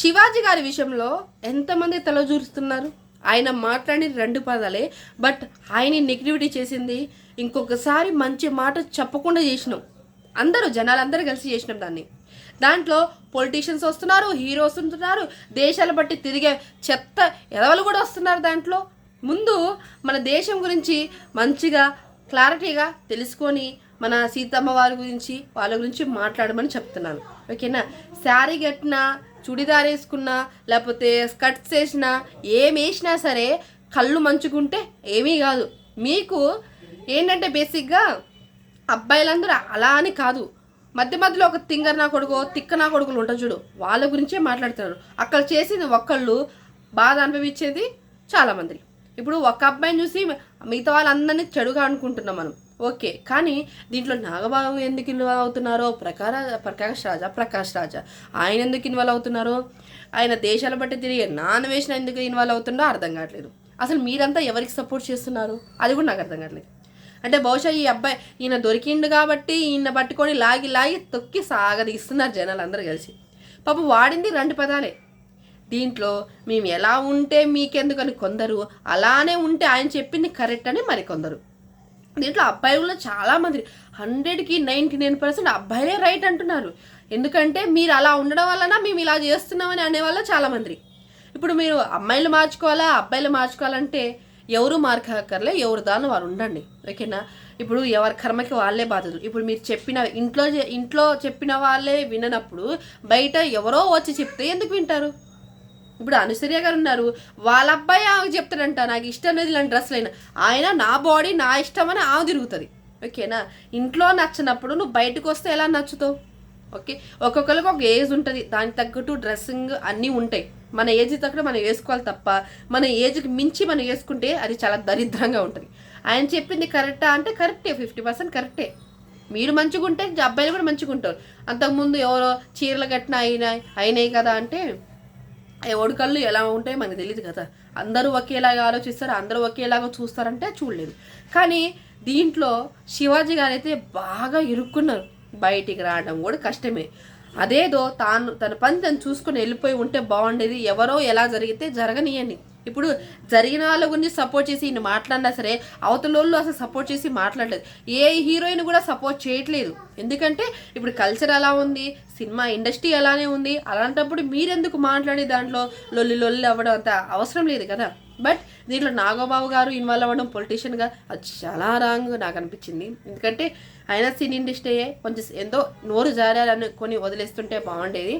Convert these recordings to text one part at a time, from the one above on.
శివాజీ గారి విషయంలో ఎంతమంది తలజూరుస్తున్నారు? ఆయన మాట్లాడిన రెండు పదాలే బట్ ఆయన నెగిటివిటీ చేసింది ఇంకొకసారి మంచి మాట చెప్పకుండా చేసినాం. అందరూ జనాలందరూ కలిసి చేసినాం దాన్ని. దాంట్లో పొలిటీషియన్స్ వస్తున్నారు హీరోస్ ఉంటున్నారు దేశాల బట్టి తిరిగే చెత్త ఎదవలు కూడా వస్తున్నారు దాంట్లో. ముందు మన దేశం గురించి మంచిగా క్లారిటీగా తెలుసుకొని మన సీతమ్మ వారి గురించి వాళ్ళ గురించి మాట్లాడమని చెప్తున్నాను. ఓకేనా? శారీ కట్టిన చుడిదార్ వేసుకున్నా లేకపోతే స్కర్ట్స్ వేసినా ఏం వేసినా సరే కళ్ళు మంచుకుంటే ఏమీ కాదు. మీకు ఏంటంటే బేసిక్గా అబ్బాయిలందరూ అలా అని కాదు. మధ్య మధ్యలో ఒక తింగర్ నా కొడుకు తిక్క నా కొడుకులు ఉంటారు చూడు. వాళ్ళ గురించే మాట్లాడుతున్నారు. అక్కడ చేసింది ఒక్కళ్ళు బాధ అనుభవించేది చాలామంది. ఇప్పుడు ఒక అబ్బాయిని చూసి మిగతా వాళ్ళందరినీ చెడుగా అనుకుంటున్నాం మనం. ఓకే కానీ దీంట్లో నాగబాబు ఎందుకు ఇన్వాల్వ్ అవుతున్నారో ప్రకార ప్రకాష్ రాజా ప్రకాష్ రాజా ఆయన ఎందుకు ఇన్వాల్వ్ అవుతున్నారో? ఆయన దేశాల బట్టి తిరిగి నాన్ వేసిన ఎందుకు ఇన్వాల్వ్ అవుతుండో అర్థం కావట్లేదు. అసలు మీరంతా ఎవరికి సపోర్ట్ చేస్తున్నారు? అది కూడా నాకు అర్థం కావట్లేదు. అంటే బహుశా ఈ అబ్బాయి ఈయన దొరికిండు కాబట్టి ఈయన పట్టుకొని లాగి లాగి తొక్కి సాగదీస్తున్నారు జనాలు అందరూ కలిసి. పాపం వాడింది రెండు పదాలే. దీంట్లో మేము ఎలా ఉంటే మీకెందుకని కొందరు అలానే ఉంటే ఆయన చెప్పింది కరెక్ట్ అని మరికొందరు దీంట్లో అబ్బాయిలు చాలామంది హండ్రెడ్కి నైంటీ నైన్ పర్సెంట్ అబ్బాయిలే రైట్ అంటున్నారు. ఎందుకంటే మీరు అలా ఉండడం వలన మేము ఇలా చేస్తున్నామని అనేవాళ్ళ చాలామంది ఇప్పుడు మీరు అమ్మాయిలు మార్చుకోవాలా అబ్బాయిలు మార్చుకోవాలంటే ఎవరు మార్కక్కర్లే ఎవరు దాని వారు ఉండండి. ఓకేనా? ఇప్పుడు ఎవరి కర్మకి వాళ్ళే బాధ్యతలు. ఇప్పుడు మీరు చెప్పిన ఇంట్లో ఇంట్లో చెప్పిన వాళ్ళే విననప్పుడు బయట ఎవరో వచ్చి చెప్తే ఎందుకు వింటారు? ఇప్పుడు అనుసూర్య గారు ఉన్నారు. వాళ్ళ అబ్బాయి ఆమె చెప్తాడంట నాకు ఇష్టం లేదు ఇలాంటి డ్రెస్సులు అయినా. ఆయన నా బాడీ నా ఇష్టం అని ఆమె తిరుగుతుంది. ఓకేనా? ఇంట్లో నచ్చినప్పుడు నువ్వు బయటకు వస్తే ఎలా నచ్చుతావు? ఓకే? ఒక్కొక్కరికి ఒక ఏజ్ ఉంటుంది. దానికి తగ్గట్టు డ్రెస్సింగ్ అన్నీ ఉంటాయి. మన ఏజ్ తగ్గట్టు మనం వేసుకోవాలి తప్ప మన ఏజ్కి మించి మనం వేసుకుంటే అది చాలా దరిద్రంగా ఉంటుంది. ఆయన చెప్పింది కరెక్టా అంటే కరెక్టే ఫిఫ్టీ పర్సెంట్ కరెక్టే. మీరు మంచిగా ఉంటే అబ్బాయిలు కూడా మంచిగా ఉంటారు అంతకుముందు ఎవరో చీరలు కట్టిన అయినాయి అయినాయి కదా అంటే ఎవడికళ్ళు ఎలా ఉంటాయో మనకు తెలియదు కదా. అందరూ ఒకేలాగా ఆలోచిస్తారు అందరూ ఒకేలాగా చూస్తారంటే చూడలేదు. కానీ దీంట్లో శివాజీ గారు అయితే బాగా ఇరుక్కున్నారు. బయటికి రావడం కూడా కష్టమే. అదేదో తాను తన పని తను చూసుకొని వెళ్ళిపోయి ఉంటే బాగుండేది. ఎవరో ఎలా జరిగితే జరగనీయని ఇప్పుడు జరిగిన వాళ్ళ గురించి సపోర్ట్ చేసి ఈయన మాట్లాడినా సరే అవతలోళ్ళు అసలు సపోర్ట్ చేసి మాట్లాడలేదు. ఏ హీరోయిన్ కూడా సపోర్ట్ చేయట్లేదు. ఎందుకంటే ఇప్పుడు కల్చర్ ఎలా ఉంది సినిమా ఇండస్ట్రీ అలానే ఉంది. అలాంటప్పుడు మీరెందుకు మాట్లాడే దాంట్లో లొల్లి లొల్లి అవ్వడం అంత అవసరం లేదు కదా. బట్ దీంట్లో నాగబాబు గారు ఇన్వాల్వ్ అవ్వడం పొలిటీషియన్గా అది చాలా రాంగ్ నాకు అనిపించింది. ఎందుకంటే అయినా సినీ ఇండస్ట్రీయే కొంచెం ఎంతో నోరు జారాలని కొని వదిలేస్తుంటే బాగుండేది.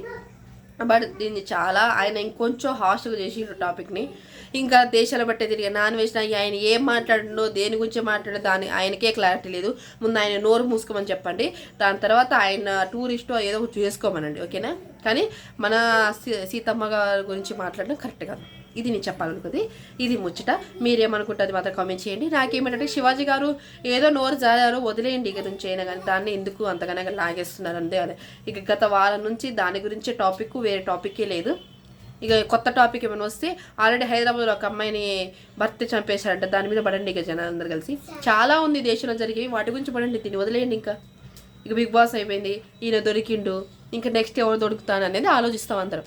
బట్ దీన్ని చాలా ఆయన ఇంకొంచెం హాస్టల్గా చేసిండ్రు టాపిక్ని ఇంకా దేశాల బట్టే తిరిగి నాన్ వెజ్ ఆయన ఏం మాట్లాడిండో దేని గురించి మాట్లాడో దాని ఆయనకే క్లారిటీ లేదు. ముందు ఆయన నోరు మూసుకోమని చెప్పండి. దాని తర్వాత ఆయన టూరిస్ట్ ఏదో ఒకటి చేసుకోమనండి ఓకేనా? కానీ మన సీ- సీతమ్మ గారి గురించి మాట్లాడడం కరెక్ట్ కాదు ఇది నేను చెప్పాలనుకుంది. ఇది ముచ్చట. మీరేమనుకుంటుంది మాత్రం కామెంట్ చేయండి. నాకేమిటంటే శివాజీ గారు ఏదో నోరు జారారు వదిలేయండి ఇక నుంచి అయినా కానీ. దాన్ని ఎందుకు అంతగానే లాగేస్తున్నారు అంతే అదే. ఇక గత వారం నుంచి దాని గురించే టాపిక్ వేరే టాపిక్కే లేదు. ఇక కొత్త టాపిక్ ఏమైనా వస్తే ఆల్రెడీ హైదరాబాద్లో ఒక అమ్మాయిని భర్త చంపేశారంట. దాని మీద పడండి ఇక జనాలందరూ కలిసి. చాలా ఉంది దేశంలో జరిగేవి వాటి గురించి పడండి. దీన్ని వదిలేయండి ఇంకా. ఇక బిగ్ బాస్ అయిపోయింది. ఈయన దొరికిండు. ఇంకా నెక్స్ట్ ఎవరు దొరుకుతాను అనేది ఆలోచిస్తాం అందరం.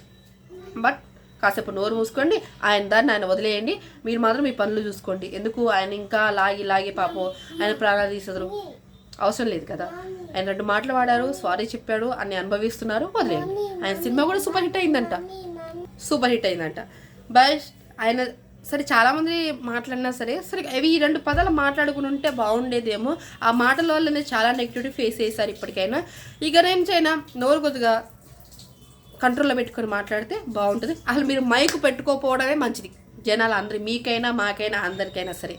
బట్ కాసేపు నోరు మూసుకోండి. ఆయన దాన్ని ఆయన వదిలేయండి. మీరు మాత్రం మీ పనులు చూసుకోండి. ఎందుకు ఆయన ఇంకా లాగి లాగి పాపం ఆయన ప్రాణాలు తీసేదరు అవసరం లేదు కదా. ఆయన రెండు మాటలు వాడారు సారీ చెప్పాడు అన్ని అనుభవిస్తున్నారు వదిలేయండి. ఆయన సినిమా కూడా సూపర్ హిట్ అయిందంట. సూపర్ హిట్ అయిందంట. బట్ ఆయన సరే చాలామంది మాట్లాడినా సరే సరే అవి ఈ రెండు పదాలు మాట్లాడుకుని ఉంటే బాగుండేదేమో. ఆ మాటల వల్లనే చాలా నెగిటివిటీ ఫేస్ చేశారు ఇప్పటికైనా. ఇక నేను చైనా నోరు కొద్దిగా కంట్రోల్లో పెట్టుకొని మాట్లాడితే బాగుంటుంది. అసలు మీరు మైక్ పెట్టుకోకపోవడమే మంచిది. జనాలు అందరి మీకైనా మాకైనా అందరికైనా సరే.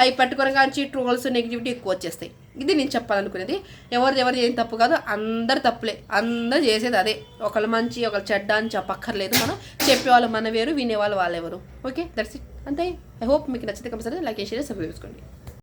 అవి పట్టుకొని కానీ ట్రోల్స్ నెగిటివిటీ ఎక్కువ వచ్చేస్తాయి. ఇది నేను చెప్పాలనుకునేది. ఎవరిది ఎవరిది ఏం తప్పు కాదు అందరు తప్పులే. అందరు చేసేది అదే. ఒకళ్ళు మంచి ఒకళ్ళు చెడ్డ అని చెప్పక్కర్లేదు మనం. చెప్పేవాళ్ళు మన వేరు వినేవాళ్ళు వాళ్ళెవరు. ఓకే? దట్స్ ఇట్ అంతే. ఐ హోప్ మీకు నచ్చితే కంపల్సరీ లైక్ షేర్ సబ్స్క్రైబ్ చేసుకోండి.